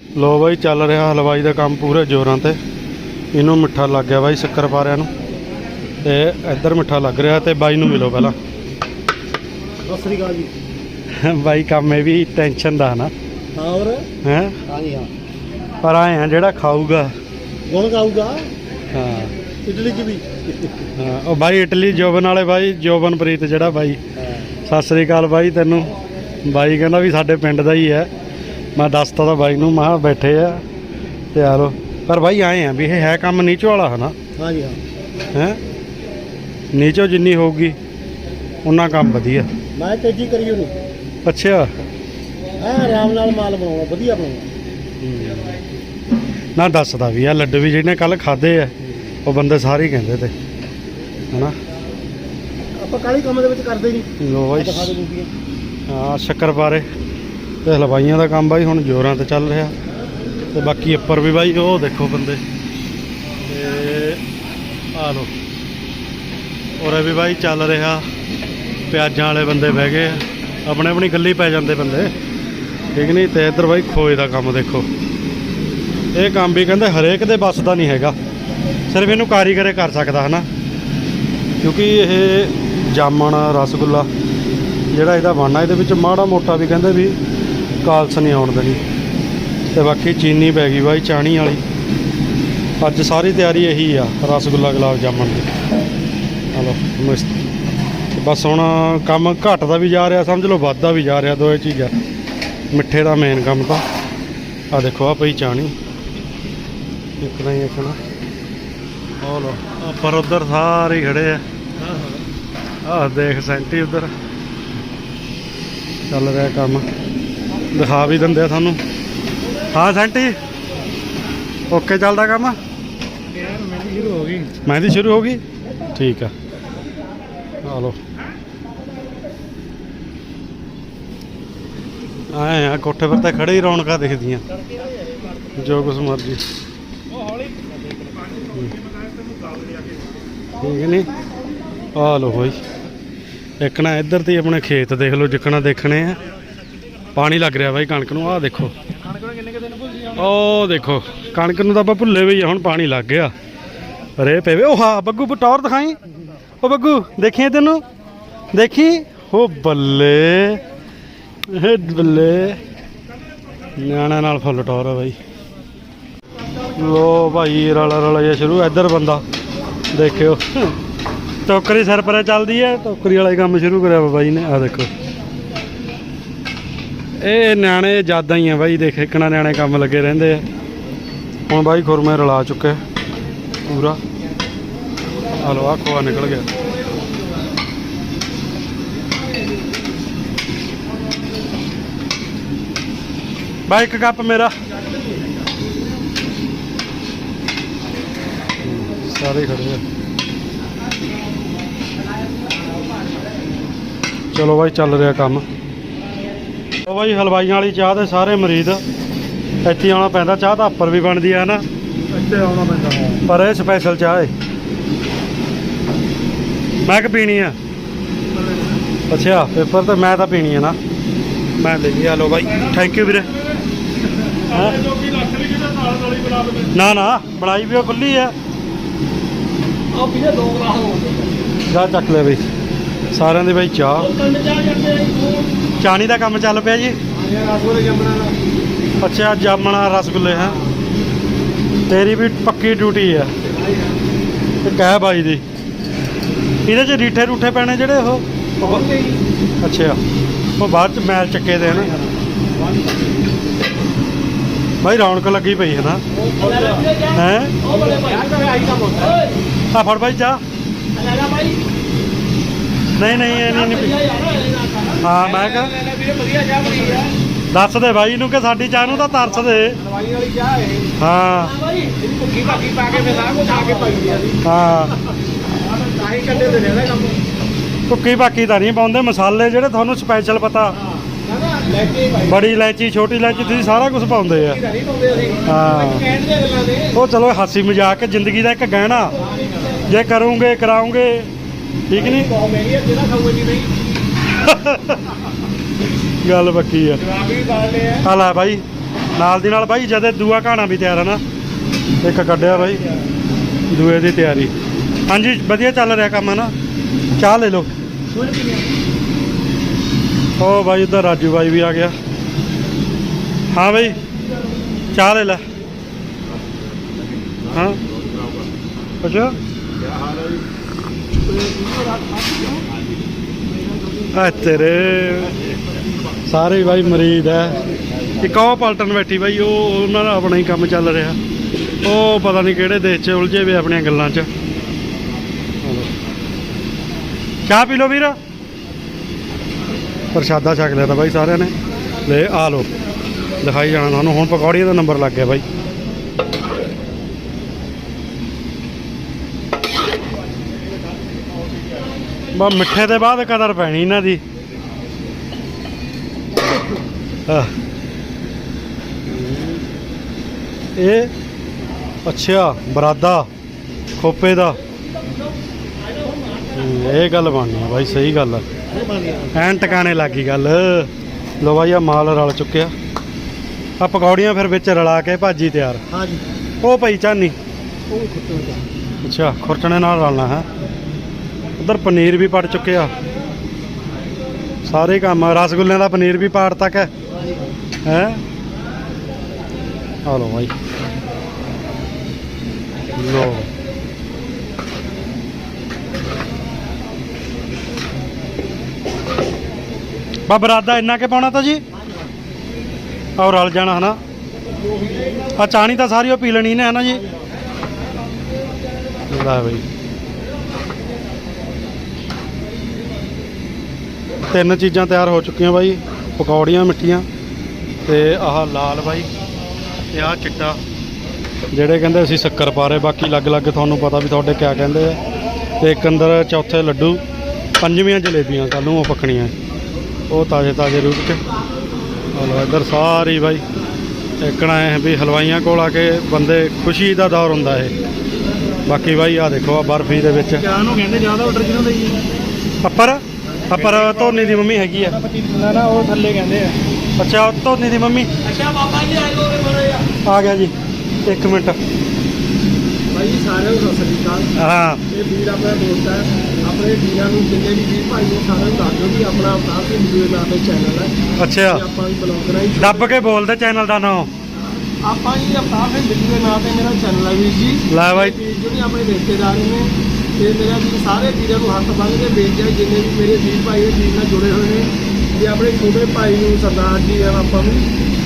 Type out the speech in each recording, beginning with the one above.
ਲੋ ਬਾਈ ਚੱਲ ਰਿਹਾ ਹਲਵਾਈ ਦਾ ਕੰਮ ਪੂਰੇ ਜ਼ੋਰਾਂ ਤੇ। ਇਹਨੂੰ ਮਿੱਠਾ ਲੱਗ ਗਿਆ ਬਾਈ ਸ਼ੱਕਰ ਪਾਰਿਆਂ ਨੂੰ। ਤੇ ਇੱਧਰ ਮਿੱਠਾ ਲੱਗ ਰਿਹਾ ਤੇ ਬਾਈ ਨੂੰ ਮਿਲੋ ਪਹਿਲਾਂ। ਸਤਿ ਸ੍ਰੀ ਅਕਾਲ ਜੀ। ਬਾਈ ਕੰਮ ਇਹ ਵੀ ਟੈਨਸ਼ਨ ਦਾ ਨਾ। ਹਾਂ ਹੋਰ? ਹੈ? ਹਾਂ ਜੀ ਹਾਂ। ਪਰ ਆਏ ਆ ਜਿਹੜਾ ਖਾਊਗਾ। ਗੁਣ ਗਾਊਗਾ ਹਾਂ। ਇਡਲੀ ਚ ਵੀ ਹਾਂ, ਉਹ ਬਾਈ ਇਟਲੀ ਜੋਬਨ ਵਾਲੇ ਬਾਈ ਜੋਬਨਪ੍ਰੀਤ ਜਿਹੜਾ ਬਾਈ। ਸਤਿ ਸ੍ਰੀ ਅਕਾਲ ਬਾਈ ਤੈਨੂੰ। ਬਾਈ ਕਹਿੰਦਾ ਵੀ ਸਾਡੇ ਪਿੰਡ ਦਾ ਹੀ ਹੈ। ਮੈਂ ਦੱਸਤਾ ਤਾਂ ਬਾਈ ਨੂੰ ਮਹਾ ਬੈਠੇ ਆ ਤੇ ਆ ਲੋ ਪਰ ਬਾਈ ਆਏ ਆ ਵੀ ਇਹ ਹੈ ਕੰਮ ਨੀਚੋ ਵਾਲਾ ਹਨਾ? ਹਾਂ ਜੀ ਹਾਂ। ਹੈ? ਨੀਚੋ ਜਿੰਨੀ ਹੋਊਗੀ ਉਨਾ ਕੰਮ ਵਧੀਆ। ਮੈਂ ਤੇਜ਼ੀ ਕਰੀ ਉਹਨੂੰ। ਅੱਛਾ। ਐ ਆਰਾਮ ਨਾਲ ਮਾਲ ਬਣਾਉਣਾ ਵਧੀਆ ਬਣਾਉਣਾ ਨਾ ਦੱਸਦਾ ਵੀ ਆ ਲੱਡੂ ਵੀ ਜਿਹਨੇ ਕੱਲ ਖਾਦੇ ਆ ਉਹ ਬੰਦੇ ਸਾਰੇ ਹੀ ਕਹਿੰਦੇ ਤੇ ਹਨਾ? ਆਪਾਂ ਕਾਲੀ ਕੰਮ ਦੇ ਵਿੱਚ ਕਰਦੇ ਨਹੀਂ। ਲੋ ਬਾਈ। ਦਿਖਾ ਦੇ ਬੂਬੀਆਂ ਹਾਂ ਸ਼ੱਕਰ ਪਾਰੇ। ਤੇ ਹਲਵਾਈਆਂ ਦਾ ਕੰਮ ਬਾਈ, ਹੁਣ ਜ਼ੋਰਾਂ ਤੇ ਚੱਲ ਰਿਹਾ। ਤੇ ਬਾਕੀ ਉੱਪਰ ਵੀ ਬਾਈ, ਉਹ ਦੇਖੋ ਬੰਦੇ। ਤੇ ਆ ਲੋ ਉਰੇ ਵੀ ਬਾਈ ਚੱਲ ਰਿਹਾ। ਪਿਆਜ਼ਾਂ ਵਾਲੇ ਬੰਦੇ ਬਹਿ ਗਏ। ਆ। ਆਪਣੇ ਆਪਣੀ ਗੱਲੀ ਪੈ ਜਾਂਦੇ ਬੰਦੇ। ਠੀਕ ਨਹੀਂ, ਤੇ ਇੱਧਰ ਬਾਈ ਖੋਏ ਦਾ ਕੰਮ ਦੇਖੋ। ਇਹ ਕੰਮ ਵੀ ਕਹਿੰਦੇ ਹਰੇਕ ਦੇ ਵੱਸ ਦਾ ਨਹੀਂ ਹੈਗਾ। ਸਿਰਫ ਇਹਨੂੰ ਕਾਰੀਗਰੇ ਕਰ ਸਕਦਾ, ਹਨਾ? ਕਿਉਂਕਿ ਇਹ ਜਾਮਣ, ਰਸਗੁੱਲਾ, ਜਿਹੜਾ ਇਹਦਾ ਬਣਨਾ, ਇਹਦੇ ਵਿੱਚ ਮਾੜਾ ਮੋਟਾ ਵੀ ਕਹਿੰਦੇ ਵੀ ਕਾਲਸ ਨਹੀਂ ਆਉਣ ਦੇਣੀ। ਤੇ ਬਾਕੀ ਚੀਨੀ ਪੈ ਗਈ ਬਾਈ, ਚਾਣੀ ਵਾਲੀ। ਅੱਜ ਸਾਰੀ ਤਿਆਰੀ ਇਹੀ ਆ, ਰਸਗੁੱਲਾ ਗੁਲਾਬ ਜਾਮਣ ਦੀ। ਹਲੋ, ਮਸਤ। ਬਸ ਹੁਣ ਕੰਮ ਘਟਦਾ ਵੀ ਜਾ ਰਿਹਾ, ਸਮਝ ਲਓ ਵੱਧਦਾ ਵੀ ਜਾ ਰਿਹਾ, ਦੋਏ ਚੀਜ਼ਾਂ। ਮਿੱਠੇ ਦਾ ਮੇਨ ਕੰਮ ਤਾਂ। ਆ ਦੇਖੋ, ਆ ਪਈ ਚਾਣੀ। ਇੱਕ ਨਾ ਹੀ ਇੱਕ ਨਾ ਉਹ ਲੋ ਪਰ ਉਧਰ ਸਾਰੇ ਖੜੇ ਆ। ਹਾਂ ਦੇਖ, ਸੈਂਟੀ ਉਧਰ। ਚੱਲ ਰਿਹਾ ਕੰਮ। ਦਿਖਾ ਵੀ ਦਿੰਦੇ ਆ ਤੁਹਾਨੂੰ ਹਾਂ, ਸੈਂਟੀ। ਓਕੇ, ਚੱਲਦਾ ਕੰਮ। ਯਾਰ ਸ਼ੁਰੂ ਹੋ ਗਈ ਮਹਿੰਦੀ ਸ਼ੁਰੂ ਹੋ ਗਈ। ਠੀਕ ਆ। ਆ ਲੋ ਆਏ ਆ, ਕੋਠੇ ਪਰ ਤਾਂ ਖੜੇ ਹੀ ਰੌਣਕਾਂ ਦਿਖਦੀਆਂ। ਜੋ ਕੁਛ ਮਰਜ਼ੀ। ਠੀਕ ਨਹੀਂ ਆ ਲੋ ਹੋਈ ਇੱਕ ਨਾ ਇੱਧਰ ਤੇ ਆਪਣੇ ਖੇਤ ਦੇਖ ਲਓ, ਜਿੱਕਣਾ ਦੇਖਣੇ ਆ। ਪਾਣੀ ਲੱਗ ਰਿਹਾ ਬਾਈ ਕਣਕ ਨੂੰ ਆਹ ਦੇਖੋ। ਕਣਕ ਨੂੰ ਕਿੰਨੇ ਕਿ ਦਿਨ ਭੁੱਲ ਜੀ ਉਹ ਦੇਖੋ ਕਣਕ ਨੂੰ ਤਾਂ ਆਪਾਂ ਭੁੱਲੇ ਵੀ ਆ, ਹੁਣ ਪਾਣੀ ਲੱਗ ਗਿਆ। ਰੇ ਪੇਵੇ ਉਹ ਹਾਂ ਬੱਗੂ ਟੌਰ ਦਿਖਾਈ। ਉਹ ਬੱਗੂ ਦੇਖੀ ਤੈਨੂੰ? ਦੇਖੀ? ਉਹ ਬੱਲੇ। ਇਹ ਬੱਲੇ। ਨਿਆਣਾ ਨਾਲ ਫੁੱਲ ਟੌਰ ਆ ਬਾਈ। ਲੋ ਭਾਈ ਰਲਾ ਰਲਾ ਜਿਹਾ ਸ਼ੁਰੂ ਇੱਧਰ ਬੰਦਾ ਦੇਖਿਓ। ਟੋਕਰੀ ਸਿਰ ਪਰੇ ਚੱਲਦੀ ਹੈ ਟੋਕਰੀ ਵਾਲਾ ਕੰਮ ਸ਼ੁਰੂ ਕਰਿਆ ਵਾ ਬਾਈ ਨੇ ਆ ਦੇਖੋ। ਇਹ ਨਿਆਣੇ ਜ਼ਿਆਦਾ ਹੀ ਆ ਬਾਈ, ਦੇਖ ਇੱਕਣਾ ਨਿਆਣੇ ਕੰਮ ਲੱਗੇ ਰਹਿੰਦੇ ਆ। ਹੁਣ ਬਾਈ ਖੁਰਮੇ ਰਲਾ ਚੁੱਕੇ ਪੂਰਾ। ਆ ਖੋਆ ਨਿਕਲ ਗਿਆ। ਬਾਈ, ਇੱਕ ਕੱਪ ਮੇਰਾ। ਸਾਰੇ ਖੜੇ ਆ। ਚਲੋ ਬਾਈ, ਚੱਲ ਰਿਹਾ ਕੰਮ। ਉਹ ਬਾਈ ਹਲਵਾਈਆਂ ਵਾਲੀ ਚਾਹ ਦੇ ਸਾਰੇ ਮਰੀਦ ਇੱਥੇ ਆਉਣਾ ਪੈਂਦਾ ਚਾਹ ਤਾਂ ਉੱਪਰ ਵੀ ਬਣਦੀ ਆ ਨਾ। ਇੱਥੇ ਆਉਣਾ ਪੈਂਦਾ ਪਰ ਇਹ ਸਪੈਸ਼ਲ ਚਾਹ ਹੈ ਮੈਂ ਕਿ ਪੀਣੀ ਆ? ਅੱਛਾ ਪੇਪਰ ਤੇ ਮੈਂ ਤਾਂ ਪੀਣੀ ਆ ਨਾ। ਮੈਂ ਲੈ ਲਈ ਹਲੋ ਬਾਈ ਥੈਂਕ ਯੂ ਵੀਰੇ। ਹੈਂ? ਨਾ। ਨਾ ਬਣਾਈ ਵੀ ਉਹ ਖੁੱਲੀ ਆ। ਆ ਪੀਏ ਦੋ ਗਲਾਸ ਹੋ ਜਾ ਚੱਕ ਲੈ ਬਈ। ਸਾਰਿਆਂ ਦੇ ਬਈ ਚਾਹ। ਚਾਣੀ ਦਾ ਕੰਮ ਚੱਲ ਪਿਆ ਜੀ। ਰਸਗੁੱਲੇ ਜੰਮਣਾ ਅੱਛਾ ਜਾਮਣਾ ਰਸਗੁੱਲੇ ਹੈ। ਤੇਰੀ ਵੀ ਪੱਕੀ ਡਿਊਟੀ ਆ। ਤੇ ਕਹਿ ਬਾਈ ਦੀ। ਇਹਦੇ ਚ ਰੀਠੇ ਰੂਠੇ ਪੈਣੇ ਜਿਹੜੇ ਉਹ? ਅੱਛਾ। ਉਹ ਬਾਅਦ ਚ ਮੈਲ ਚੱਕੇ ਦੇ ਨਾ ਬਾਈ ਰੌਣਕ ਲੱਗੀ ਪਈ ਹੈ ਨਾ। ਹੈ? ਭਾਈ ਆ ਫੜ ਲੈ ਜਾ ਭਾਈ ਨਹੀਂ ਨਹੀਂ ਇਹ ਨਹੀਂ ਨਹੀਂ। ਹਾਂ ਮੈਂ ਕਹ। ਵੀਰੇ ਵਧੀਆ ਚਾਹ ਬਣੀ ਆ ਦੱਸ ਦੇ ਬਾਈ ਨੂੰ ਕਿ ਸਾਡੀ ਚਾਹ ਨੂੰ ਤਾਂ ਤਰਸ ਦੇ। ਦਵਾਈ ਵਾਲੀ ਚਾਹ ਹੈ ਹਾਂ। ਇਹਦੀ ਭੁੱਕੀ ਭਾਕੀ ਪਾ ਕੇ ਫਿਰ ਸਾਰਾ ਕੁਝ ਆ ਕੇ ਪਾਈ ਆ ਹਾਂ। ਤਾਂ ਹੀ ਕੱਢੇ ਦੇ ਨੇ ਕੰਮ। ਭੁੱਕੀ ਬਾਕੀ ਤਾਂ ਨਹੀਂ ਪਾਉਂਦੇ ਮਸਾਲੇ ਜਿਹੜੇ ਤੁਹਾਨੂੰ ਸਪੈਸ਼ਲ ਪਤਾ। ਲੈ ਕੇ ਭਾਈ। ਬੜੀ ਇਲਾਇਚੀ ਛੋਟੀ ਇਲਾਇਚੀ ਤੁਸੀਂ ਸਾਰਾ ਕੁਝ ਪਾਉਂਦੇ ਆ। ਨਹੀਂ ਪਾਉਂਦੇ ਅਸੀਂ। ਹਾਂ। ਕਹਿਣ ਦੀਆਂ ਗੱਲਾਂ ਨੇ। ਉਹ ਚਲੋ ਹਾਸੀ ਮਜ਼ਾਕ ਜ਼ਿੰਦਗੀ ਦਾ ਇੱਕ ਗਹਿਣਾ। ਜੇ ਕਰੋਗੇ ਕਰਾਉਂਗੇ ਠੀਕ ਨਹੀਂ? ਬਹੁਤ ਮਹਿੰਗੀ ਹੈ ਜਿਹੜਾ ਖਾਊਗਾ ਜੀ ਨਹੀਂ ਗੱਲ ਪੱਕੀ ਆ। ਜਵਾਬ ਆ। ਆ ਲੈ ਬਾਈ ਨਾਲ ਦੀ ਨਾਲ ਬਾਈ ਜਦੇ ਦੂਆ ਘਾਣਾ ਵੀ ਤਿਆਰ ਹੈ ਨਾ ਇੱਕ ਕੱਢਿਆ ਬਾਈ ਦੂਏ ਦੀ ਤਿਆਰੀ। ਹਾਂਜੀ ਵਧੀਆ ਚੱਲ ਰਿਹਾ ਕੰਮ ਹੈ ਨਾ। ਚਾਹ ਲੈ ਲਓ। ਉਹ ਬਾਈ ਉਧਰ ਰਾਜੂ ਬਾਈ ਵੀ ਆ ਗਿਆ। ਹਾਂ ਬਾਈ ਚਾਹ ਲੈ ਲੈ। ਹਾਂ। ਅੱਛਾ। ਆ ਤੇਰੇ ਸਾਰੇ ਬਾਈ ਮਰੀਦ ਹੈ ਇੱਕ ਉਹ ਪਲਟਨ ਬੈਠੀ ਬਾਈ, ਉਹ ਉਹਨਾਂ ਦਾ ਆਪਣਾ ਹੀ ਕੰਮ ਚੱਲ ਰਿਹਾ। ਉਹ ਪਤਾ ਨਹੀਂ ਕਿਹੜੇ ਦੇਸ਼ 'ਚ ਉਲਝੇ ਵੇ ਆਪਣੀਆਂ ਗੱਲਾਂ 'ਚ। ਚਾਹ ਪੀ ਲਓ ਵੀਰ। ਪ੍ਰਸ਼ਾਦਾ ਛਕ ਲਿਆ ਤਾਂ ਬਾਈ ਸਾਰਿਆਂ ਨੇ। ਲੈ ਆ ਲਓ। ਦਿਖਾਈ ਜਾਣਾ ਤੁਹਾਨੂੰ। ਹੁਣ ਪਕੌੜੀਆਂ ਦਾ ਨੰਬਰ ਲੱਗ ਗਿਆ ਬਾਈ। ਬਾ ਮਿੱਠੇ ਦੇ ਬਾਅਦ ਕਦਰ ਪੈਣੀ ਇਹਨਾਂ ਦੀ। ਇਹ ਅੱਛਾ ਬਰਾਦਾ ਖੋਪੇ ਦਾ। ਇਹ ਗੱਲ ਬਣਨੀ ਆ ਬਾਈ ਸਹੀ ਗੱਲ ਆ। ਐਨ ਟਿਕਾਣੇ ਲੱਗੀ ਗੱਲ। ਲੋ ਬਾਈ ਆ ਮਾਲ ਰਲ ਚੁੱਕਿਆ। ਆ ਪਕੌੜੀਆਂ ਫਿਰ ਵਿੱਚ ਰਲਾ ਕੇ ਭਾਜੀ ਤਿਆਰ। ਹਾਂ ਜੀ ਉਹ ਪਈ ਚਾਨੀ। ਉਹ ਖੁੱਟੇ ਵਿੱਚ ਅੱਛਾ ਖੁਰਚਣੇ ਨਾਲ ਰਲਣਾ ਹੈ। ਉਧਰ ਪਨੀਰ ਵੀ ਪੜ ਚੁੱਕਿਆ ਸਾਰੇ ਕੰਮ ਰਸਗੁੱਲਿਆਂ ਦਾ ਪਨੀਰ ਵੀ ਪਾੜ ਤੱਕ ਹੈ। ਹੈ? ਆ ਲੋ ਭਾਈ ਲੋ ਬਾ ਬਰਾਦਾ ਇੰਨਾ ਕੇ ਪਾਉਣਾ ਤਾਂ ਜੀ? ਔਰ ਰਲ ਜਾਣਾ, ਹਨਾ? ਆ ਚਾਣੀ ਤਾਂ ਸਾਰੀ ਉਹ ਪੀ ਲੈਣੀ ਨੇ, ਹਨਾ ਜੀ? ਲੈ ਬਈ। ਤਿੰਨ ਚੀਜ਼ਾਂ ਤਿਆਰ ਹੋ ਚੁੱਕੀਆਂ ਬਾਈ ਪਕੌੜੀਆਂ ਮਿੱਠੀਆਂ ਤੇ ਆਹ ਲਾਲ ਬਾਈ ਤੇ ਆਹ ਚਿੱਟਾ। ਜਿਹੜੇ ਕਹਿੰਦੇ ਅਸੀਂ ਸ਼ੱਕਰ ਪਾ ਰਹੇ ਬਾਕੀ ਅਲੱਗ-ਅਲੱਗ ਤੁਹਾਨੂੰ ਪਤਾ ਵੀ ਤੁਹਾਡੇ ਕਿਆ ਕਹਿੰਦੇ ਆ। ਤੇ ਇੱਕ ਅੰਦਰ ਚੌਥੇ ਲੱਡੂ ਪੰਜਵੀਆਂ ਜਲੇਬੀਆਂ ਕੱਲ ਨੂੰ ਉਹ ਪੱਕਣੀਆਂ। ਉਹ ਤਾਜ਼ੇ ਤਾਜ਼ੇ ਰੂਪ ਤੇ ਹਲੋ ਇੱਧਰ ਸਾਰੀ ਬਾਈ। ਇੱਕਣਾ ਹੈ ਵੀ ਹਲਵਾਈਆਂ ਕੋਲ ਆ ਕੇ ਬੰਦੇ ਖੁਸ਼ੀ ਦਾ ਦੌਰ ਹੁੰਦਾ ਇਹ। ਬਾਕੀ ਬਾਈ ਆ ਦੇਖੋ ਆ ਬਰਫੀ ਦੇ ਵਿੱਚ। ਚਾਹ ਨੂੰ ਕਹਿੰਦੇ? ਜ਼ਿਆਦਾ ਆਰਡਰ ਕਿਹਨਾਂ ਦਾ ਜੀ ਅੱਪਰ ਅੱਪਰ ਧੋਨੀ ਦੀ ਮੰਮੀ ਹੈਗੀ ਆ। ਨਾ ਨਾ ਉਹ ਥੱਲੇ ਕਹਿੰਦੇ ਆ। ਅੱਛਾ ਉਹ ਧੋਨੀ ਦੀ ਮੰਮੀ? ਅੱਛਾ ਬਾਬਾ ਜੀ ਆਏ ਲੋਰੇ ਬੜੇ ਆ। ਆ ਗਿਆ ਜੀ ਇੱਕ ਮਿੰਟ। ਭਾਈ ਸਾਰਿਆਂ ਨੂੰ ਸਤਿ ਸ੍ਰੀ ਅਕਾਲ। ਹਾਂ। ਇਹ ਵੀਰ ਆਪਣਾ ਦੋਸਤ ਹੈ। ਆਪਣੇ ਵੀਰਾਂ ਨੂੰ ਜਿੰਨੇ ਵੀ ਵੀਰ ਭਾਈ ਨੇ ਸਾਰਿਆਂ ਨੂੰ ਦੱਸ ਦਿਓ ਕਿ ਆਪਣਾ ਅਵਤਾਰ ਸਿੰਘ ਵੀਡੀਓ ਦਾ ਤੇ ਚੈਨਲ ਹੈ। ਅੱਛਾ। ਆਪਾਂ ਵੀ ਬਲੌਗਰ ਹੈ ਦੱਬ ਕੇ ਬੋਲਦੇ ਚੈਨਲ ਦਾ ਨਾਮ। ਆਪਾਂ ਜੀ ਅਵਤਾਰ ਸਿੰਘ ਵੀਡੀਓ ਦੇ ਨਾਂ ਤੇ ਮੇਰਾ ਚੈਨਲ ਹੈ ਵੀਰ ਜੀ। ਲੈ ਬਾਈ। ਵੀਰ ਜਿਹੜੇ ਆਪਣੇ ਰਿਸ਼ਤੇਦਾਰ ਨੇ। ਤੇ ਮੇਰਾ ਵੀ ਸਾਰੇ ਵੀਰਾਂ ਨੂੰ ਹੱਥ ਬੰਨ੍ਹ ਕੇ ਬੇਨਤੀ ਹੈ ਜਿੰਨੇ ਵੀ ਮੇਰੇ ਵੀਰ ਭਾਈ ਇਹ ਵੀਰ ਨਾਲ ਜੁੜੇ ਹੋਏ ਨੇ ਤੇ ਆਪਣੇ ਛੋਟੇ ਭਾਈ ਨੂੰ ਸਰਦਾਰ ਜੀ ਆ ਆਪਾਂ ਨੂੰ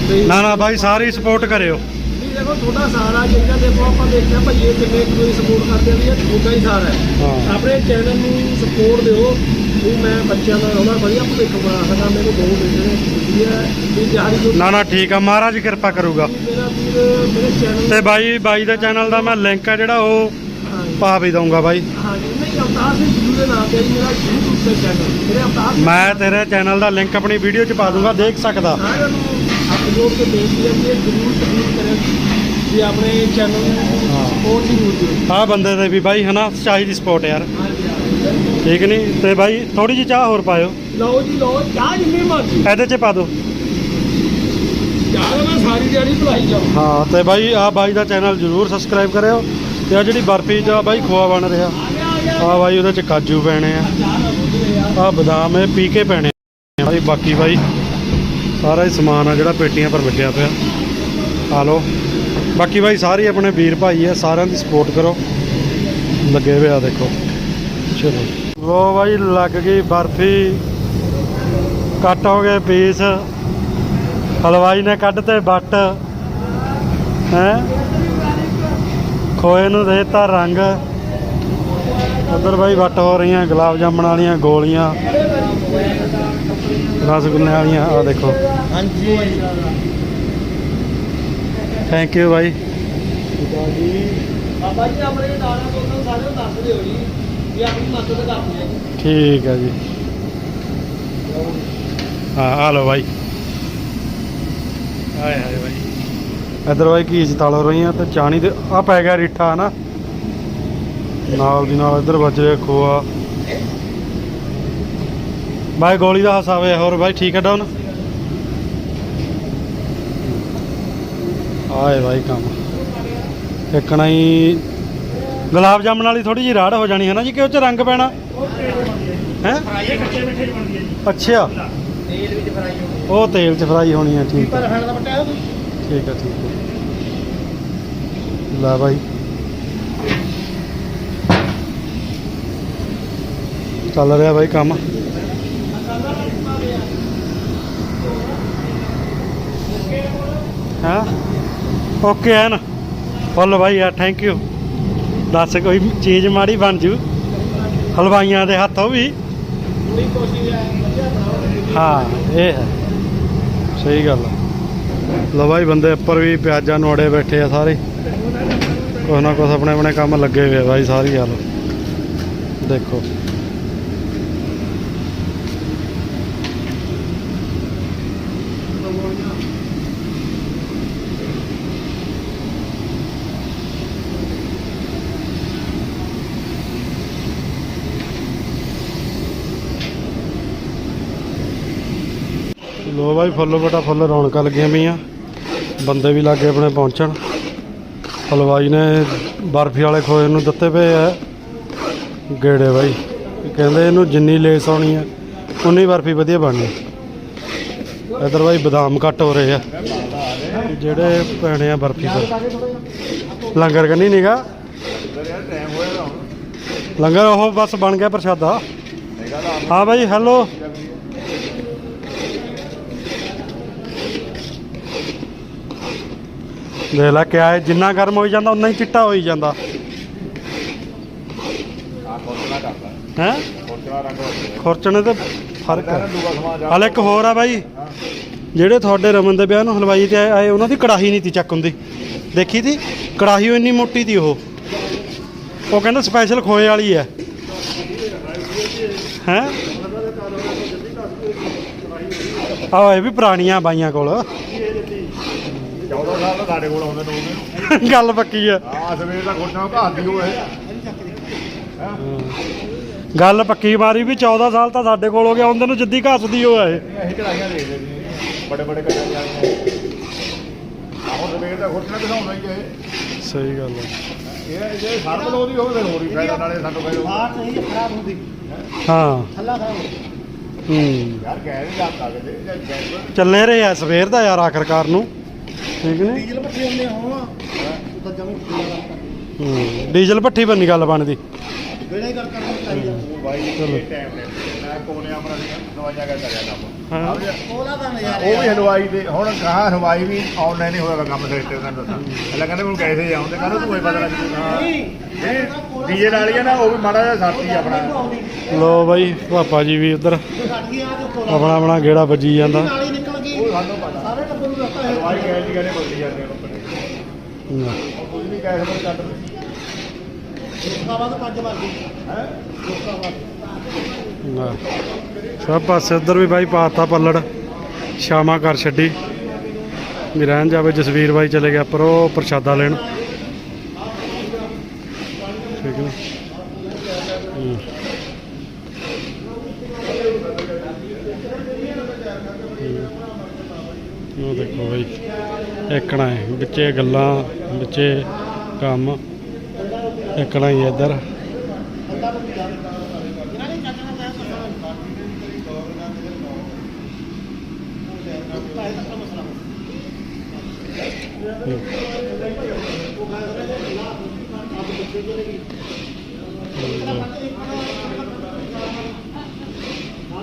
ਤੇ ਨਾ ਨਾ ਬਾਈ ਸਾਰੀ ਸਪੋਰਟ ਕਰਿਓ। ਵੀ ਦੇਖੋ ਤੁਹਾਡਾ ਸਾਰਾ ਜਿਹੜਾ ਦੇਖੋ ਆਪਾਂ ਦੇਖਿਆ ਭਾਈ ਇਹ ਕਿੰਨੇ ਕੋਈ ਸਪੋਰਟ ਕਰਦੇ ਆ ਵੀ ਇਹ ਤੁਹਾਡਾ ਹੀ ਸਾਰਾ ਹੈ। ਹਾਂ। ਆਪਣੇ ਚੈਨਲ ਨੂੰ ਸਪੋਰਟ ਦਿਓ। ਵੀ ਮੈਂ ਬੱਚਿਆਂ ਦਾ ਉਹਨਾਂ ਵਧੀਆ ਭਵਿੱਖ ਬਣਾ ਸਕਾਂ ਮੇਰੇ ਦੋ ਬੇਟੇ ਨੇ ਵਧੀਆ ਵੀ ਦਿਹਾੜੀ ਜੋ ਨਾ ਨਾ ਠੀਕ ਆ ਮਹਾਰਾਜ ਕਿਰਪਾ ਕਰੂਗਾ। ਮੇਰਾ ਵੀਰ ਮੇਰੇ ਚੈਨਲ ਤੇ ਬਾਈ ਬਾਈ ਦੇ ਚੈਨਲ ਦਾ ਮੈਂ ਲਿੰਕ ਆ ਜਿਹੜਾ ਉਹ ਪਾ ਵੀ ਦਊਂਗਾ ਬਾਈ। ਹਾਂਜੀ ਨਹੀਂ ਅਵਤਾਰ ਸਿੰਘ ਗੁਰੂ ਦੇ ਨਾਮ ਤੇ ਹੀ ਮੇਰਾ YouTube ਤੇ ਚੈਨਲ ਮੇਰੇ ਅਵਤਾਰ ਸਿੰਘ ਮੈਂ ਤੇਰੇ ਚੈਨਲ ਦਾ ਲਿੰਕ ਆਪਣੀ ਵੀਡੀਓ 'ਚ ਪਾ ਦੂੰਗਾ ਦੇਖ ਸਕਦਾ। ਸਾਰਿਆਂ ਨੂੰ ਹੱਥ ਜੋੜ ਕੇ ਬੇਨਤੀ ਹੈ ਕਿ ਇਹ ਜ਼ਰੂਰ ਜ਼ਰੂਰ ਕਰੇ ਵੀ ਆਪਣੇ ਚੈਨਲ ਨੂੰ ਹਾਂ। ਸਪੋਰਟ ਜ਼ਰੂਰ ਦਿਓ। ਆਹ ਬੰਦੇ ਦੇ ਵੀ ਬਾਈ ਹਨਾ ਚਾਹੀਦੀ ਸਪੋਰਟ ਯਾਰ। ਹਾਂਜੀ ਹਾਂਜੀ ਠੀਕ ਨਹੀਂ ਤੇ ਬਾਈ ਥੋੜੀ ਜਿਹੀ ਚਾਹ ਹੋਰ ਪਾਇਓ। ਲਓ ਜੀ ਲਓ ਚਾਹ ਜਿੰਨੀ ਮਰਜ਼ੀ। ਇਹਦੇ 'ਚ ਪਾ ਦਿਓ ਚਾਹ ਮੈਂ ਸਾਰੀ ਦਿਹਾੜੀ ਭਲਾਈ ਜਾਵਾਂ ਹਾਂ ਤੇ ਬਾਈ ਆ ਬਾਈ ਦਾ ਚੈਨਲ ਜਰੂਰ ਸਬਸਕ੍ਰਾਈਬ ਕਰਿਓ। ਤੇ ਆ ਜਿਹੜੀ ਬਰਫੀ ਦਾ ਬਾਈ ਖੋਆ ਬਣ ਰਿਹਾ। ਆ ਬਾਈ ਉਹਦੇ 'ਚ ਕਾਜੂ ਪੈਣੇ ਆ। ਆ ਬਦਾਮ ਇਹ ਪੀ ਕੇ ਪੈਣੇ ਆ ਬਾਈ, ਬਾਕੀ ਬਾਈ ਸਾਰਾ ਹੀ ਸਮਾਨ ਆ ਜਿਹੜਾ ਪੇਟੀਆਂ ਪਰ ਵੱਜਿਆ ਪਿਆ। ਆ ਲਓ। ਬਾਕੀ ਬਾਈ ਸਾਰੇ ਆਪਣੇ ਵੀਰ ਭਾਈ ਆ, ਸਾਰਿਆਂ ਦੀ ਸਪੋਰਟ ਕਰੋ। ਲੱਗੇ ਹੋਏ ਆ ਦੇਖੋ। ਚਲੋ। ਲੋ ਬਾਈ, ਲੱਗ ਗਈ ਬਰਫੀ। ਕੱਟ ਹੋ ਗਏ ਪੀਸ। ਹਲਵਾਈ ਨੇ ਕੱਢ ਤੇ ਬੱਟ। ਹੈ? ਖੋਏ ਨੂੰ ਦੇਤਾ ਰੰਗ। ਉਧਰ ਬਾਈ ਵੱਟ ਹੋ ਰਹੀਆਂ ਗੁਲਾਬ ਜਾਮਣ ਵਾਲੀਆਂ ਗੋਲੀਆਂ। ਰਸਗੁੱਲੇ ਵਾਲੀਆਂ ਆ ਦੇਖੋ। ਹਾਂਜੀ। ਥੈਂਕ ਯੂ ਬਾਈ। ਬਾਬਾ ਜੀ ਆਪਣੇ ਦਾਣਾ ਦੋਸਤਾਂ ਸਾਰਿਆਂ ਨੂੰ ਦੱਸ ਦਿਓ ਜੀ ਵੀ ਆਪਣੀ ਮਦਦ ਕਰਦੇ ਆ ਜੀ ਠੀਕ ਹੈ ਜੀ। ਹਾਂ ਆ ਲਓ ਬਾਈ। ਹਾਏ ਹਾਏ ਬਾਈ। ਇਧਰ ਬਾਈ ਕੀ ਤਲ ਰਹੀਆਂ ਤੇ ਚਾਣੀ ਦੇ ਆ ਪੈ ਗਿਆ ਰੀਠਾ ਨਾ ਨਾਲ ਦੀ ਨਾਲ ਇਧਰ ਵੱਜ ਰਿਹਾ ਖੋਆ। ਬਾਈ ਗੋਲੀ ਦਾ ਹਸਾਵੇ ਹੋਰ, ਬਾਈ ਠੀਕ ਹੈ ਡਾਊਨ? ਆਏ ਭਾਈ ਕੰਮ। ਇੱਕਣਾ ਹੀ ਗੁਲਾਬ ਜਾਮਣ ਵਾਲੀ ਥੋੜੀ ਜਿਹੀ ਰਾੜ ਹੋ ਜਾਣੀ ਹੈ ਨਾ ਜੀ? ਕਿ ਉਹ ਚ ਰੰਗ ਪੈਣਾ? ਹੈ? ਅੱਛਾ। ਤੇਲ ਵਿੱਚ ਫਰਾਈ ਉਹ ਤੇਲ 'ਚ ਫਰਾਈ ਹੋਣੀ ਹੈ ਠੀਕ ਪਰ ਖਾਣ ਦਾ ਬਟਾ ਠੀਕ ਹੈ ਠੀਕ ਹੈ ਲੈ ਭਾਈ ਚੱਲ ਰਿਹਾ ਭਾਈ ਕੰਮ। ਹਾਂ? ਓਕੇ ਹੈ ਨਾ ਫੁੱਲ ਭਾਈ ਆ ਥੈਂਕ ਯੂ ਦੱਸ ਕੋਈ ਚੀਜ਼ ਮਾੜੀ ਬਣ ਜੂ। ਹਲਵਾਈਆਂ ਦੇ ਹੱਥੋਂ ਵੀ। ਹਾਂ ਇਹ ਹੈ। ਸਹੀ ਗੱਲ ਹੈ ਲੋ ਭਾਈ ਬੰਦੇ, ਉੱਪਰ ਵੀ ਪਿਆਜ਼ਾਂ ਨੂੰ ਅੜੇ ਬੈਠੇ ਆ ਸਾਰੇ। ਕੁਛ ਨਾ ਕੁਛ ਆਪਣੇ ਆਪਣੇ ਕੰਮ ਲੱਗੇ ਹੋਏ ਆ ਭਾਈ ਸਾਰੀ ਗੱਲ ਦੇਖੋ। ਲੋ ਬਾਈ, ਫੁੱਲ ਬਟਾ ਫੁੱਲ ਰੌਣਕਾਂ ਲੱਗੀਆਂ ਪਈਆਂ। ਬੰਦੇ ਵੀ ਲੱਗੇ ਆਪਣੇ ਪਹੁੰਚਣ। ਹਲਵਾਈ ਨੇ ਬਰਫੀ ਵਾਲੇ ਖੋਏ ਨੂੰ ਦਿੱਤੇ ਪਏ ਆ। ਗੇੜੇ ਬਾਈ। ਕਹਿੰਦੇ ਇਹਨੂੰ ਜਿੰਨੀ ਲੇਸ ਆਉਣੀ ਆ, ਉਨੀ ਬਰਫੀ ਵਧੀਆ ਬਣਨੀ। ਇਧਰ ਬਾਈ ਬਦਾਮ ਕੱਟ ਹੋ ਰਹੇ ਆ। ਜਿਹੜੇ ਪੈਣੇ ਆ ਬਰਫੀ ਪਰ ਲੰਗਰ ਕੰਨੀ ਨੀਗਾ? ਲੰਗਰ ਉਹ ਬਸ ਬਣ ਗਿਆ ਪ੍ਰਸ਼ਾਦਾ। ਹਾਂ ਬਾਈ ਹੈਲੋ ਦੇਖ ਲੈ ਕਿਆ ਹੈ ਜਿੰਨਾ ਗਰਮ ਹੋਈ ਜਾਂਦਾ, ਉਨਾ ਹੀ ਚਿੱਟਾ ਹੋਈ ਜਾਂਦਾ। ਹੈ? ਖੁਰਚਣੇ ਤੇ ਫ਼ਰਕ ਹੈ। ਹਲੇ ਇੱਕ ਹੋਰ ਆ ਬਾਈ। ਜਿਹੜੇ ਤੁਹਾਡੇ ਰਮਨ ਦੇ ਵਿਆਹ ਨੂੰ ਹਲਵਾਈ ਤੇ ਆਏ- ਆਏ ਉਹਨਾਂ ਦੀ ਕੜਾਹੀ ਨਹੀਂ ਤੀ ਚੱਕ ਹੁੰਦੀ। ਦੇਖੀ ਤੀ? ਕੜਾਹੀ ਉਹ ਇੰਨੀ ਮੋਟੀ ਤੀ ਉਹ। ਉਹ ਕਹਿੰਦਾ ਸਪੈਸ਼ਲ ਖੋਏ ਵਾਲੀ ਹੈ। ਹੈ? ਆਹ, ਇਹ ਵੀ ਪੁਰਾਣੀਆਂ ਬਾਈਆਂ ਕੋਲ। 14 ਸਾਲ ਦਾ ਸਾਡੇ ਕੋਲ ਆਉਂਦੇ ਨੇ। ਗੱਲ ਪੱਕੀ ਆ ਆ ਸਵੇਰ ਦਾ ਖੋਟਾ ਘਾਹ ਦੀ ਉਹ ਹੈ? ਗੱਲ ਪੱਕੀ ਮਾਰੀ ਵੀ 14 ਸਾਲ ਤਾਂ ਸਾਡੇ ਕੋਲ ਹੋ ਗਿਆ ਉਹਦੇ ਨੂੰ ਜਿੱਦੀ ਘੱਸਦੀ ਹੈ ਇਹ। ਅਸੀਂ ਚੜਾਈਆਂ ਦੇਖਦੇ ਸੀ ਬੜੇ ਬੜੇ ਕੱਟਾਂ ਜਾਂਦੇ ਆਹੋ ਸਵੇਰ ਦਾ ਖੋਟਾ ਦਿਖਾਉਂਦਾ ਹੀ ਇਹ। ਸਹੀ ਗੱਲ ਹੈ। ਇਹ ਜੇ ਸਰਦ ਲੋ ਦੀ ਹੋਵੇ ਹੋਰ ਵੀ ਫਾਇਦਾ ਨਾਲੇ ਸਾਨੂੰ ਕਹਿੰਦੇ ਬਾਹਰ ਨਹੀਂ ਖਰਾਬ ਹੁੰਦੀ। ਹਾਂ? ਥੱਲਾ ਖਰਾਬ ਹੋ ਹੂੰ। ਯਾਰ ਗੈਰ ਨਹੀਂ ਜਾਂਦਾ ਕਿਤੇ ਜੇ ਗੈਸ ਚੱਲੇ ਰਹੇ ਆ ਸਵੇਰ ਦਾ ਯਾਰ ਆਖਰਕਾਰ ਨੂੰ। ਠੀਕ ਨੇ? ਡੀਜ਼ਲ ਪੱਠੇ ਹੁੰਦੇ ਹੋਵਾਂ ਤਾਂ ਜਮੀ ਖੁੱਲਾ ਕਰਤਾ ਹੂੰ ਡੀਜ਼ਲ ਭੱਠੀ ਬੰਨੀ ਗੱਲ ਬਣਦੀ। ਗੇੜਾ ਕਰ ਕਰਨਾ ਚਾਹੀਦਾ ਉਹ ਬਾਈ ਚਲੋ। ਇਹ ਟਾਈਮ ਨੇ ਮੈਂ ਕੋਨੇ ਆਪਣਾ ਦਵਾਈਆਂ ਕਰ ਕਰਿਆ ਕੰਮ ਹਾਂ। ਆਹ ਵੀ- ਕੋਲਾ ਦਾ ਉਹ ਨਜ਼ਾਰਾ ਵੀ ਹਲਵਾਈ ਦੇ ਹੁਣ ਕਹਾ ਹਲਵਾਈ ਵੀ ਆਨਲਾਈਨ ਹੀ ਹੋਇਆ ਕੰਮ ਸਿਸਟਮ ਦਾ ਦੱਸਾਂ। ਪਹਿਲਾਂ ਕਹਿੰਦੇ ਮੈਨੂੰ ਕੈਸੇ ਜਾਉਂਦੇ ਕਹਿੰਦਾ ਤੂੰ ਇਹ ਪਤਾ ਲੱਗ ਹਾਂ। ਡੀਜੇ ਵਾਲੀਆਂ ਨਾ ਉਹ ਵੀ ਮਾੜਾ ਜਿਹਾ ਸਾਥੀ ਆਪਣਾ। ਲੋ ਬਾਈ ਪਾਪਾ ਜੀ ਵੀ ਉਧਰ। ਛੱਡ ਗਿਆ ਤੇ ਕੋਲਾ ਆਪਣਾ ਆਪਣਾ ਗੇੜਾ ਵੱਜੀ ਜਾਂਦਾ। ਨਾਲੀ ਨਿਕਲ ਗਈ। ਉਹ ਸਾਨੂੰ ਪਤਾ। ਜਾਂਦੇ। ਉਹ ਕੁਝ ਵੀ ਕੈਸੇ ਕੱਟ ਬਾਅਦ ਪੰਜ ਵਾਰ ਹੈ? ਬਾਅਦ ਨਾ। ਸਭ ਪਾਸੇ ਉਧਰ ਵੀ ਬਾਈ ਪਾਤਾ ਪੱਲੜ। ਸ਼ਾਮਾ ਕਰ ਛੱਡੀ। ਵੀ ਰਹਿਣ ਜਾਵੇ ਜਸਵੀਰ ਬਾਈ ਚਲੇ ਗਿਆ ਪਰ ਉਹ ਪ੍ਰਸ਼ਾਦਾ ਲੈਣ ਠੀਕ ਹੈ ਹੂੰ। ਹੂੰ। ਉਹ ਦੇਖੋ ਬਾਈ ਇੱਕਣਾ ਹੈ ਵਿੱਚੇ ਗੱਲਾਂ ਵਿੱਚੇ ਕੰਮ ਇੱਕਣਾ ਹੀ ਇੱਧਰ।